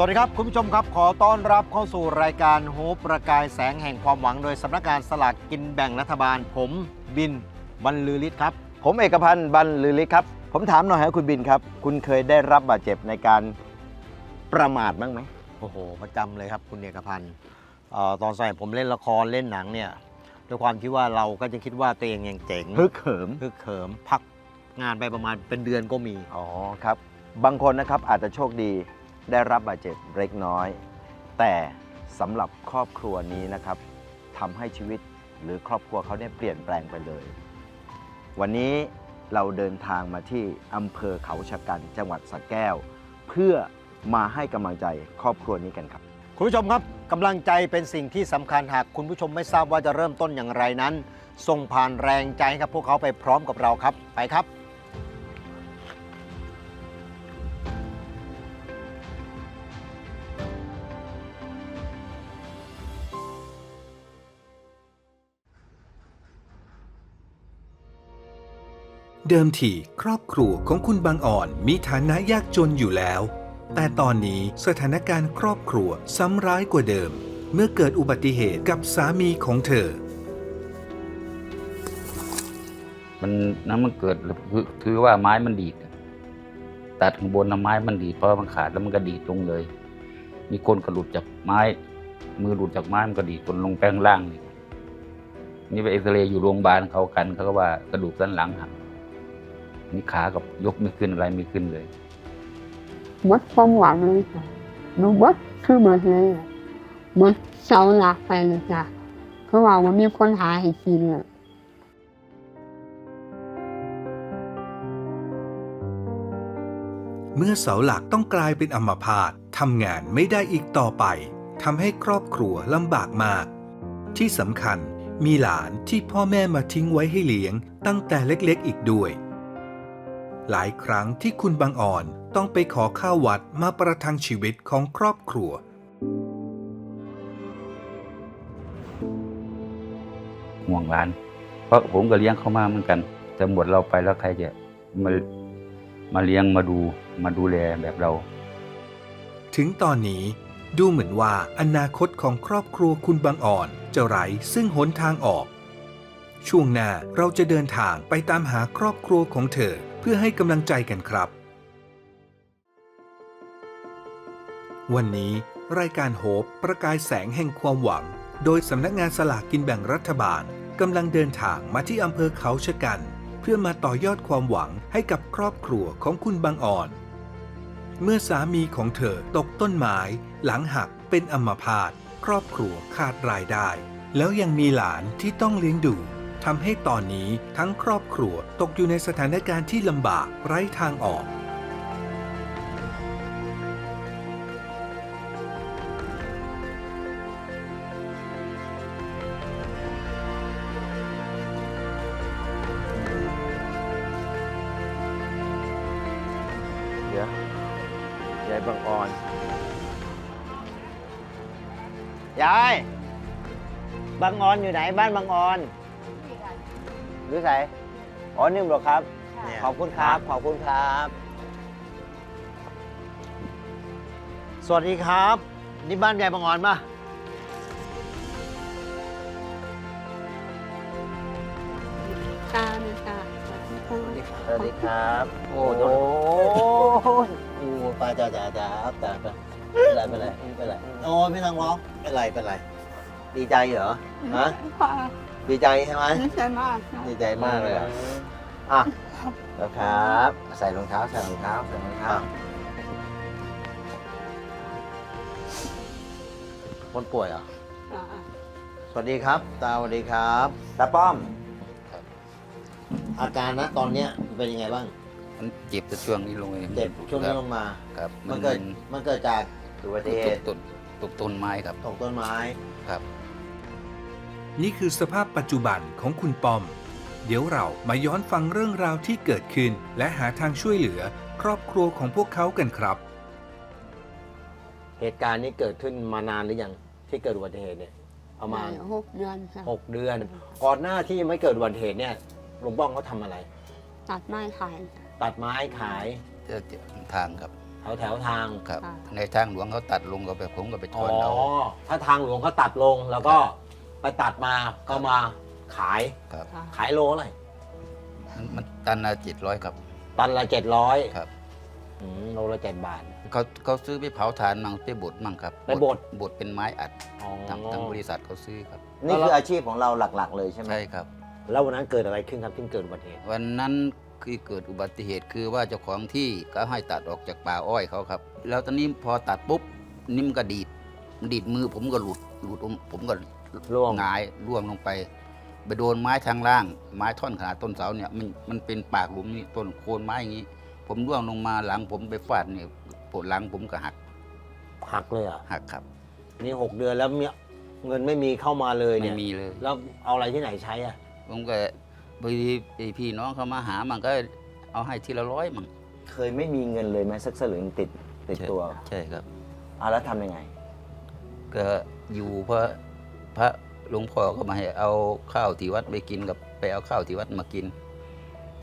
สวัสดีครับคุณผู้ชมครับขอต้อนรับเข้าสู่รายการโฮปประกายแสงแห่งความหวัง โดยสำนักงานสลากกินแบ่งรัฐบาล ผมบินบรรลือฤทธิ์ครับ ผมเอกพันธ์บรรลือฤทธิ์ครับ ผมถามหน่อยครับคุณบินครับ คุณเคยได้รับบาดเจ็บในการประมาทบ้างไหมโอ้โห ประจำเลยครับคุณเอกพันธ์เอ่อตอนสมัยผมเล่นละครเล่นหนังเนี่ยด้วยความที่ว่าเราก็จะคิดว่าตัวเองยังเจ๋งฮึกเหิมฮึกเขิมพักงานไปประมาณเป็นเดือนก็มีอ๋อครับ บางคนนะครับอาจจะโชคดี ได้รับบาดเจ็บเล็กน้อย แต่สำหรับครอบครัวนี้นะครับทำให้ชีวิตหรือครอบครัวเขาเนี่ยเปลี่ยนแปลงไปเลย วันนี้เราเดินทางมาที่อำเภอเขาชะกันจังหวัดสระแก้ว เพื่อมาให้กำลังใจครอบครัวนี้กันครับ คุณผู้ชมครับกำลังใจเป็นสิ่งที่สำคัญหากคุณผู้ชมไม่ทราบว่าจะเริ่มต้นอย่างไรนั้น ส่งผ่านแรงใจให้กับพวกเขาไปพร้อมกับเราครับ ไปครับ เดิมทีครอบครัวของคุณบางอ่อนมีฐานะยากจนอยู่แล้ว แต่ตอนนี้สถานการณ์ครอบครัวซ้ำร้ายกว่าเดิม เมื่อเกิดอุบัติเหตุกับสามีของเธอ มันน้ำมันเกิดคือถือว่าไม้มันดีด ตัดข้างบนนะไม้มันดีดเพราะมันขาดแล้วมันก็ดีดลงเลย มีคนกระหลุดจากไม้ มือหลุดจากไม้มันก็ดีดคนลงแป้งล่างนี่นี่ไปเอ็กซเรย์อยู่โรงพยาบาลเขากันเขาก็ว่ากระดูกสันหลังหัก นี่ขากับยกไม่ขึ้นอะไรไม่ขึ้นเลยหมดความหวังเลยค่ะหนูเบดคือหมดเลยอะหมดเสาหลักไปเลยจ้ะเพราะว่ามันมีคนหาให้กินอะเมื่อเสาหลักต้องกลายเป็นอัมพาตทำงานไม่ได้อีกต่อไปทำให้ครอบครัวลำบากมาก ที่สำคัญมีหลานที่พ่อแม่มาทิ้งไว้ให้เลี้ยงตั้งแต่เล็กๆอีกด้วย หลายครั้งที่คุณบางอ่อนต้องไปขอข้าววัดมาประทังชีวิตของครอบครัว ห่วงร้าน เพราะผมก็เลี้ยงเขามาเหมือนกัน แต่หมดเราไปแล้วใครจะมามาเลี้ยงมาดูมาดูแลแบบเรา ถึงตอนนี้ดูเหมือนว่าอนาคตของครอบครัวคุณบางอ่อนจะไร้ซึ่งหนทางออก ช่วงหน้าเราจะเดินทางไปตามหาครอบครัวของเธอเพื่อให้กำลังใจกันครับ วันนี้รายการโฮปประกายแสงแห่งความหวัง โดยสำนักงานสลากกินแบ่งรัฐบาลกำลังเดินทางมาที่อำเภอเขาชะกัน เพื่อมาต่อยอดความหวังให้กับครอบครัวของคุณบางอ่อน เมื่อสามีของเธอตกต้นไม้หลังหักเป็นอัมพาตครอบครัวขาดรายได้ แล้วยังมีหลานที่ต้องเลี้ยงดู ทำให้ตอนนี้ทั้งครอบครัวตกอยู่ในสถานการณ์ที่ลำบากไร้ทางออก เดี๋ยวยายบางอ่อน ยาย บางออนอยู่ไหนบ้านบางออน หรือไงอ๋อนี่เหรอครับ ขอบคุณครับ ขอบคุณครับ สวัสดีครับ นี่บ้านยายบางออนป่ะตาเลยจ้ะสวัสดีครับ โอ้โอ้โหโหโอ้ป้าจ้าจ้าจ้าครับจ้าไปไม่เป็นไรไม่เป็นไรไม่เป็นไรโอ้ไม่ต้องร้องไม่เป็นไรไม่เป็นไร ดีใจเหรอ ฮะ ดีใจใช่ไหมดีใจมากดีใจมากเลยอะอะแล้วครับ ใส่รองเท้าใส่รองเท้าใส่รองเท้าคนป่วยเหรอสวัสดีครับ ตาสวัสดีครับตาป้อม อาการนะตอนเนี้ยเป็นยังไงบ้าง มันเจ็บแต่ช่วงนี้ลงเลยเจ็บช่วงนี้ลงมาครับมันเกิดมันเกิดจากอุบัติเหตุตกตกต้นไม้ครับตกต้นไม้ครับ นี่คือสภาพปัจจุบันของคุณปอม เดี๋ยวเรามาย้อนฟังเรื่องราวที่เกิดขึ้น และหาทางช่วยเหลือครอบครัวของพวกเขากันครับ เหตุการณ์นี้เกิดขึ้นมานานหรือยังที่เกิดอุบัติเหตุเนี่ยประมาณหกเดือนค่ะหกเดือน ก่อนหน้าที่ยังไม่เกิดอุบัติเหตุเนี่ยหลวงป้องเขาทำอะไร ตัดไม้ขายค่ะตัดไม้ขายจะจะทางครับแถวแถวทางครับค่ะในทางหลวงเขาตัดลงก็ไปผมก็ไปถอ๋ออนเอาถ้าทางหลวงเขาตัดลงแล้วก็ ไปตัดมาก็มาขายครับ ค่ะขายโลอะไรมันมันตันละเจ็ดร้อยครับ ตันละเจ็ดร้อยครับ โลละเจ็ดบาท เขาเขาซื้อไปเผาถ่านมั่งไปบดมั่งครับไปบด บดเป็นไม้อัดอ๋อทางทางบริษัทเขาซื้อครับ นี่คืออาชีพของเราหลัก ๆ เลยใช่ไหมใช่ครับ แล้ววันนั้นเกิดอะไรขึ้นครับที่เกิดอุบัติเหตุวันนั้นคือเกิดอุบัติเหตุคือว่าเจ้าของที่ก็ให้ตัดออกจากป่าอ้อยเขาครับ แล้วตอนนี้พอตัดปุ๊บนิ่มนก็ดีดมันดีดมือผมก็หลุดหลุดผมก็ ร่วง หงายร่วงลงไป ไปโดนไม้ทางล่าง ไม้ท่อนขนาดต้นเสาเนี่ยมันมันเป็นปากหลุมนี่ต้นโคนไม้อย่างนี้ ผมร่วงลงมาหลังผมไปฟาดเนี่ยปวดหลังผมก็หักหักเลยเหรอะหักครับนี่หกเดือนแล้วมีเงินไม่มีเข้ามาเลยไม่เนี่ยมีเลย แล้วเอาอะไรที่ไหนใช้อะผมก็บางทีไอ้พี่น้องเขามาหามันก็เอาให้ทีละร้อยมั่งเคยไม่มีเงินเลยไหมสักสลึงติดติดตัวใช่ครับ อะแล้วทำยังไง ก็อยู่เพราะ พระหลวงพ่อก็มาให้เอาข้าวที่วัดไปกินกับไปเอาข้าวที่วัดมากิน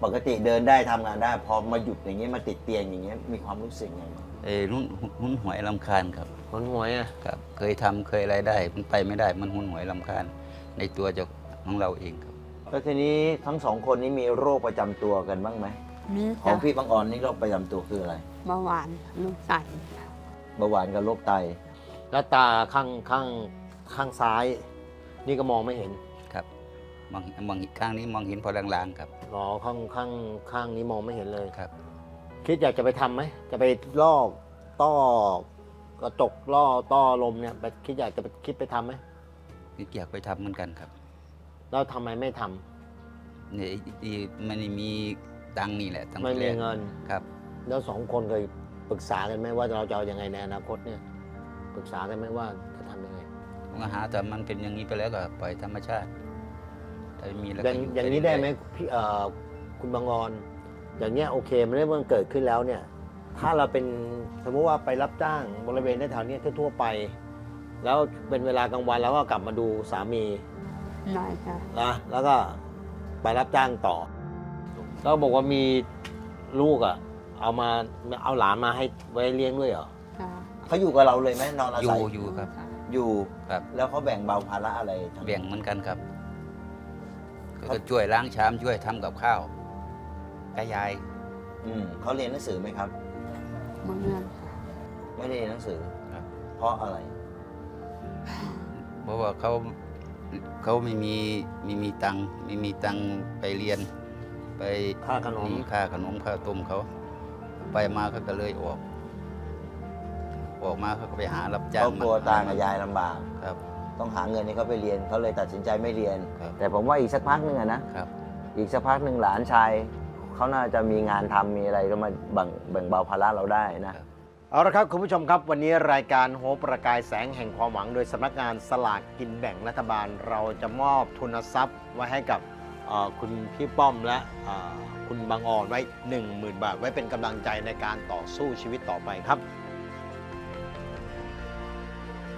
ปกติเดินได้ทำงานได้ พอมาหยุดอย่างเงี้ยมาติดเตียงอย่างเงี้ยมีความรู้สึกไงบ้างเอ้รุ่นหุ่นหวยลำคาญครับหนหวยอะครับ เคยทำเคยอะไรได้ มันไปไม่ได้มันหุ่นหวยลำคาญ ในตัวเจ้าของเราเองครับ แล้วทีนี้ทั้งสองคนนี้มีโรคประจำตัวกันบ้างไหมมีของค่ะพี่บางออนนี่โรคประจำตัวคืออะไรเบาหวานลูกใส่ค่ะเบาหวานกับโรคไต แล้วตาข้างข้าง ข้างซ้าย นี่ก็มองไม่เห็นครับมองมองข้างนี้มองเห็นพอลางๆครับหรอข้างข้างข้างนี้มองไม่เห็นเลยครับ คิดอยากจะไปทำไหมจะไปลอกต้อกระจกล่อต้อลมเนี่ยไปคิดอยากจะไปคิดไปทำไหมนี่อยากไปทำเหมือนกันครับแล้วทำไมไม่ทำเนี่ยไอ้ที่มันไม่มีตังค์นี่แหละตั้งไม่แต่แรมีกเงิน ครับ แล้วสองคนเคยปรึกษากันไหมว่าเราจะเอายังไงในอนาคตเนี่ย ปรึกษากันไหมว่าจะทำยังไงผม ก็หาแต่มันเป็นอย่างนี้ไปแล้วก็ปล่อยธรรมชาติถ้าไม่มีแล้วอย่างก็อย่างนี้ได้ไหมพี่เอ่อคุณบางออนอย่างเงี้ยโอเคมันได้มันเกิดขึ้นแล้วเนี่ย ถ้าเราเป็นสมมติว่าไปรับจ้างบริเวณแถวๆเนี้ทั่วๆไป แล้วเป็นเวลากลางวันแล้วก็กลับมาดูสามีได้ค่ะ นะแล้วก็ไปรับจ้างต่อ แล้วบอกว่ามีลูกอะ เอามาเอาหลานมาให้ไว้เลี้ยงด้วยเหรอค่ะเขาอยู่กับเราเลยไหมนอนอาอยู่ศัยอยู่ครับ อยู่ครับ แล้วเขาแบ่งเบาภาระอะไรทำแบ่งเหมือนกันครับก็ช่วยล้างชามช่วยทำกับข้าวกายายอืมเขาเรียนหนังสือไหมครับเมื่อเดือนค่ะไม่ได้เรียนหนังสือครับเพราะอะไร เพราะว่าเขาเขาไม่มีไม่มีตังค์ไม่มีตังค์ไปเรียน ไปค่าขนม ค่าขนมค่าต้มเขา ไปมาเขาก็เลยออก ออกมาเขาก็ไปหารับจ้างครอบครัวมตากับยายลำบาก ครับ ต้องหาเงินให้เขาไปเรียนเขาเลยตัดสินใจไม่เรียน ครับ แต่ผมว่าอีกสักพักหนึ่งอะนะครับ อีกสักพักหนึ่งหลานชายเขาน่าจะมีงานทำมีอะไรก็มาแบ่งแบ่งเบาภาระเราได้นะเอาละครับ คุณผู้ชมครับ วันนี้รายการโฮปประกายแสงแห่งความหวัง โดยสำนักงานสลากกินแบ่งรัฐบาล เราจะมอบทุนทรัพย์ไว้ให้กับเอ่อคุณพี่ป้อมและเอ่อคุณบางออนไว้ 10,000 บาท ไว้เป็นกำลังใจในการต่อสู้ชีวิตต่อไปครับ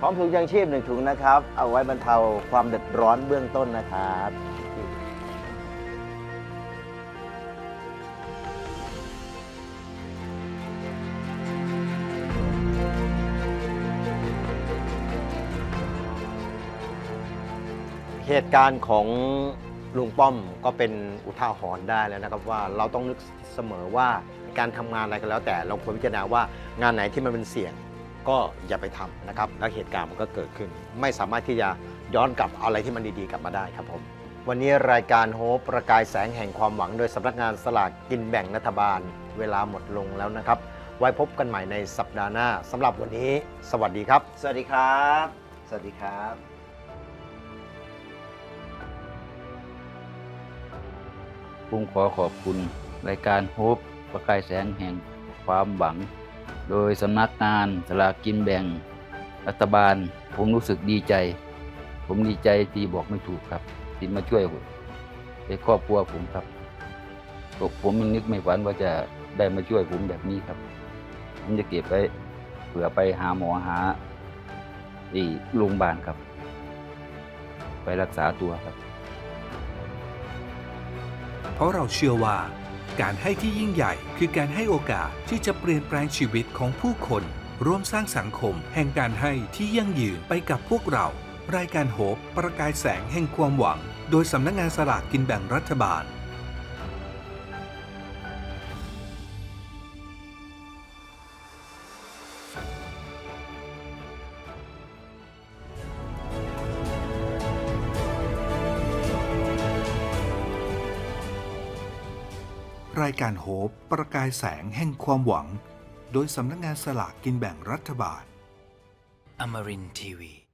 พร้อมถุงยังชีพหนึ่งถุงนะครับ เอาไว้บรรเทาความเดือดร้อนเบื้องต้นนะครับ เหตุการณ์ของลุงป้อมก็เป็นอุทาหรณ์ได้แล้วนะครับว่าเราต้องนึกเสมอว่าการทำงานอะไรก็แล้วแต่เราควรพิจารณาว่างานไหนที่มันเป็นเสี่ยง ก็อย่าไปทำนะครับแล้วเหตุการณ์มันก็เกิดขึ้น ไม่สามารถที่จะย้อนกลับเอาอะไรที่มันดีๆกลับมาได้ครับผม วันนี้รายการโฮปประกายแสงแห่งความหวัง โดยสำนักงานสลากกินแบ่งรัฐบาล เวลาหมดลงแล้วนะครับ ไว้พบกันใหม่ในสัปดาห์หน้าสำหรับวันนี้ สวัสดีครับ สวัสดีครับ สวัสดีครับผมขอขอบคุณรายการโฮปประกายแสงแห่งความหวัง โดยสำนักงานสลากกินแบ่งรัฐบาล ผมรู้สึกดีใจ ผมดีใจที่บอกไม่ถูกครับ ที่มาช่วยในครอบครัวผมครับผมยังนึกไม่ฝันว่าจะได้มาช่วยผมแบบนี้ครับ ผมจะเก็บไว้เผื่อไปหาหมอหาที่โรงพยาบาลครับ ไปรักษาตัวครับ เพราะเราเชื่อว่า การให้ที่ยิ่งใหญ่ คือการให้โอกาสที่จะเปลี่ยนแปลงชีวิตของผู้คน ร่วมสร้างสังคม แห่งการให้ที่ยั่งยืนไปกับพวกเรา รายการโฮปประกายแสงแห่งความหวัง โดยสำนักงานสลากกินแบ่งรัฐบาลายการโฮปประกายแสงแห่งความหวัง โดยสำนักงานสลากกินแบ่งรัฐบาล Amarin Tiwi.